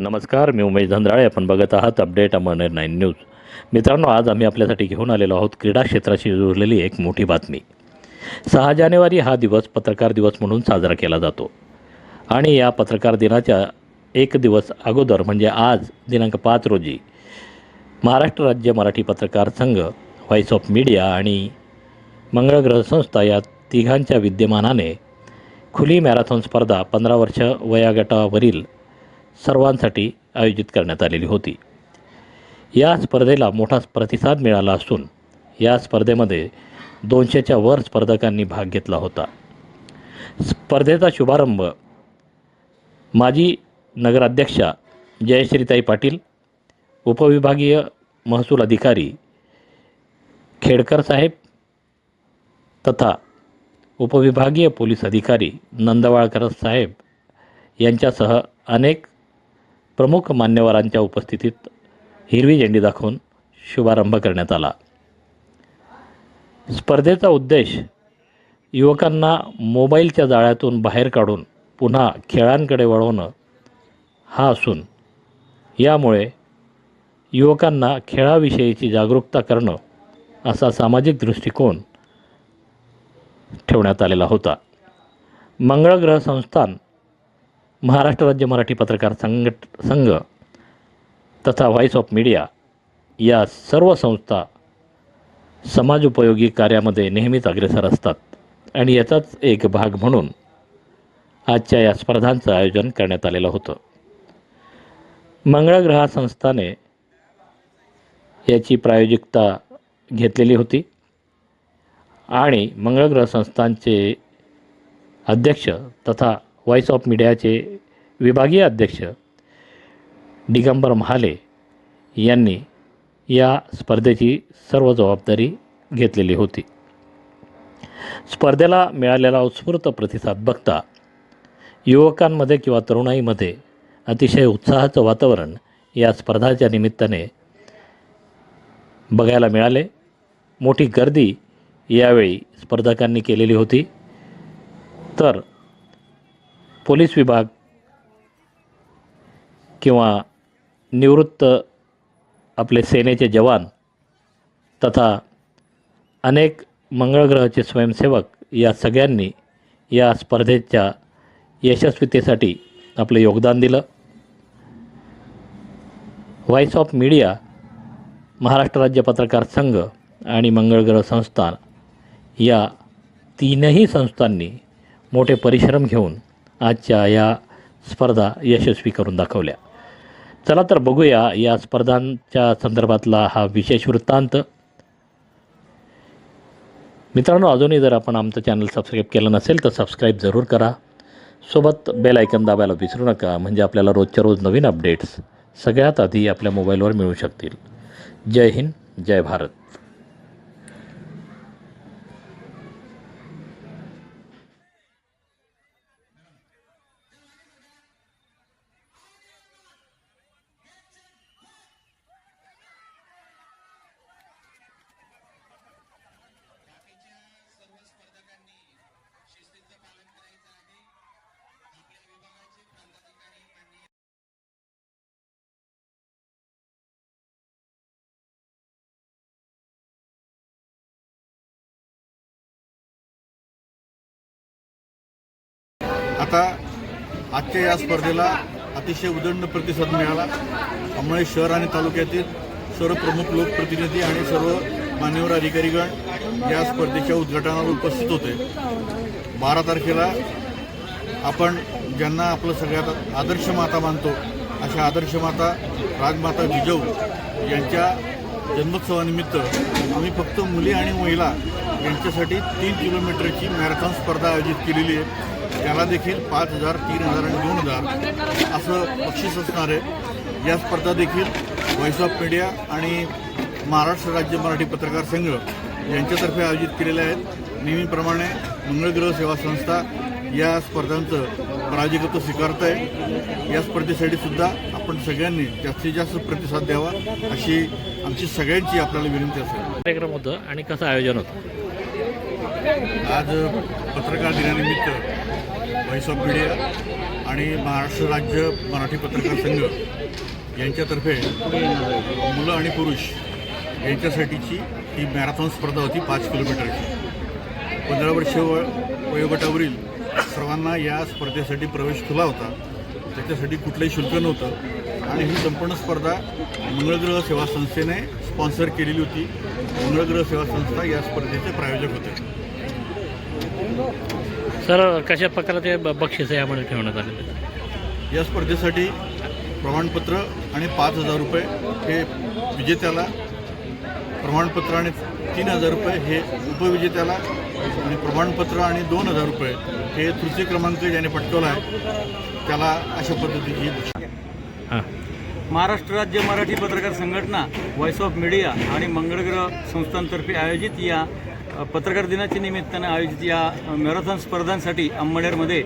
नमस्कार मी उमेश धंद्राळे आपण बघत आहात अपडेट अमरनेर नाईन न्यूज. मित्रांनो आज आम्ही आपल्यासाठी घेऊन आलेलो आहोत क्रीडा क्षेत्राशी जोडलेली एक मोठी बातमी. सहा जानेवारी हा दिवस पत्रकार दिवस म्हणून साजरा केला जातो. आणि या पत्रकार दिनाच्या एक दिवस अगोदर म्हणजे आज दिनांक पाच रोजी महाराष्ट्र राज्य मराठी पत्रकार संघ व्हॉइस ऑफ मीडिया आणि मंगळग्रह संस्था या तिघांच्या विद्यमानाने खुली मॅरेथॉन स्पर्धा पंधरा वर्ष वयागटावरील सर्वांसाठी आयोजित करण्यात आलेली होती. या स्पर्धेला मोठा प्रतिसाद मिळाला असून या स्पर्धेमध्ये दोनशेच्या वर स्पर्धकांनी भाग घेतला होता. स्पर्धेचा शुभारंभ माजी नगराध्यक्षा जयश्रीताई पाटील उपविभागीय महसूल अधिकारी खेडकर साहेब तथा उपविभागीय पोलीस अधिकारी नंदवाळकर साहेब यांच्यासह अनेक प्रमुख मान्यवरांच्या उपस्थितीत हिरवी झेंडी दाखवून शुभारंभ करण्यात आला. स्पर्धेचा उद्देश युवकांना मोबाईलच्या जाळ्यातून बाहेर काढून पुन्हा खेळांकडे वळवणं हा असून यामुळे युवकांना खेळाविषयीची जागरूकता करणं असा सामाजिक दृष्टिकोन ठेवण्यात आलेला होता. मंगळग्रह संस्थान महाराष्ट्र राज्य मराठी पत्रकार संघट संघ तथा व्हॉइस ऑफ मीडिया या सर्व संस्था समाजोपयोगी कार्यामध्ये नेहमीच अग्रेसर असतात. आणि याचाच एक भाग म्हणून आजच्या या स्पर्धांचं आयोजन करण्यात आलेलं होतं. मंगळग्रह संस्थाने याची प्रायोजिकता घेतलेली होती. आणि मंगळग्रह संस्थांचे अध्यक्ष तथा व्हॉइस ऑफ मीडियाचे विभागीय अध्यक्ष दिगंबर महाले यांनी या स्पर्धेची सर्व जबाबदारी घेतलेली होती. स्पर्धेला मिळालेला उत्स्फूर्त प्रतिसाद बघता युवकांमध्ये किंवा तरुणाईमध्ये अतिशय उत्साहाचं वातावरण या स्पर्धाच्या निमित्ताने बघायला मिळाले. मोठी गर्दी यावेळी स्पर्धकांनी केलेली होती. तर पोलीस विभाग किंवा निवृत्त आपले सेनेचे जवान तथा अनेक मंगळग्रहाचे स्वयंसेवक या सगळ्यांनी या स्पर्धेच्या यशस्वीतेसाठी आपलं योगदान दिलं. व्हॉइस ऑफ मीडिया महाराष्ट्र राज्य पत्रकार संघ आणि मंगळग्रह संस्थान या तीनही संस्थांनी मोठे परिश्रम घेऊन आजच्या या स्पर्धा यशस्वी करून दाखवल्या. चला तर बघूया या स्पर्धांच्या संदर्भातला हा विशेष वृत्तांत. मित्रांनो अजूनही जर आपण आमचं चॅनल सबस्क्राईब केलं नसेल तर सबस्क्राईब जरूर करा. सोबत बेल आयकन दाबायला विसरू नका म्हणजे आपल्याला रोजच्या रोज नवीन अपडेट्स सगळ्यात आधी आपल्या मोबाईलवर मिळू शकतील. जय हिंद जय भारत. आता आजच्या या स्पर्धेला अतिशय उदंड प्रतिसाद मिळाला. त्यामुळे शहर आणि तालुक्यातील सर्व प्रमुख लोकप्रतिनिधी आणि सर्व मान्यवर अधिकारीगण या स्पर्धेच्या उद्घाटनाला उपस्थित होते. बारा तारखेला आपण ज्यांना आपलं सगळ्यात आदर्श माता मानतो अशा आदर्श माता राजमाता जिजाऊ यांच्या जन्मोत्सवानिमित्त आम्ही फक्त मुली आणि महिला यांच्यासाठी तीन किलोमीटरची मॅरेथॉन स्पर्धा आयोजित केलेली आहे. त्याला देखील पाच हजार तीन हजार आणि दोन हजार असं बक्षीस असणार आहे. या स्पर्धा देखील व्हॉइस ऑफ मीडिया आणि महाराष्ट्र राज्य मराठी पत्रकार संघ यांच्यातर्फे आयोजित केलेल्या आहेत. नेहमीप्रमाणे मंगळग्रह सेवा संस्था या स्पर्धांचं प्रायोजकत्व स्वीकारत आहे या स्पर्धेसाठी सुद्धा आपण सगळ्यांनी जास्तीत जास्त प्रतिसाद द्यावा अशी आमची सगळ्यांची आपल्याला विनंती असेल. कार्यक्रम होतं आणि कसं आयोजन होतं? आज पत्रकार दिनानिमित्त व्हॉइस ऑफ मीडिया आणि महाराष्ट्र राज्य मराठी पत्रकार संघ यांच्यातर्फे मुलं आणि पुरुष यांच्यासाठीची ही मॅरेथॉन स्पर्धा होती पाच किलोमीटरची. पंधरा वर्ष व- वयोगटावरील सर्वांना या स्पर्धेसाठी प्रवेश खुला होता. त्याच्यासाठी कुठलंही शुल्क नव्हतं. आणि ही संपूर्ण स्पर्धा मंगळग्रह सेवा संस्थेने स्पॉन्सर केलेली होती. मंगळग्रह सेवा संस्था या स्पर्धेचे प्रायोजक होते. सर कशा प्रकारचे ब- बक्षीस यामध्ये ठेवण्यात आलेले या स्पर्धेसाठी प्रमाणपत्र आणि पाच हजार रुपये हे विजेत्याला प्रमाणपत्र आणि तीन हजार रुपये हे उपविजेत्याला आणि प्रमाणपत्र आणि दोन हजार रुपये हे तृतीय क्रमांक ज्याने पटकवला आहे त्याला अशा पद्धतीची हां महाराष्ट्र राज्य मराठी पत्रकार संघटना व्हॉइस ऑफ मीडिया आणि मंगळग्रह संस्थांतर्फे आयोजित या पत्रकार दिनाच्या निमित्तानं आयोजित या मॅरेथॉन स्पर्धांसाठी अंमळनेरमध्ये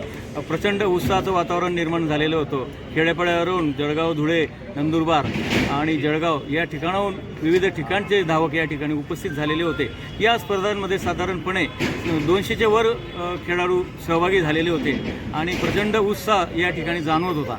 प्रचंड उत्साहाचं वातावरण निर्माण झालेलं होतं. खेड्यापाड्यावरून जळगाव धुळे नंदुरबार आणि जळगाव या ठिकाणाहून विविध ठिकाणचे धावक या ठिकाणी उपस्थित झालेले होते. या स्पर्धांमध्ये साधारणपणे दोनशेच्या वर खेळाडू सहभागी झालेले होते आणि प्रचंड उत्साह या ठिकाणी जाणवत होता.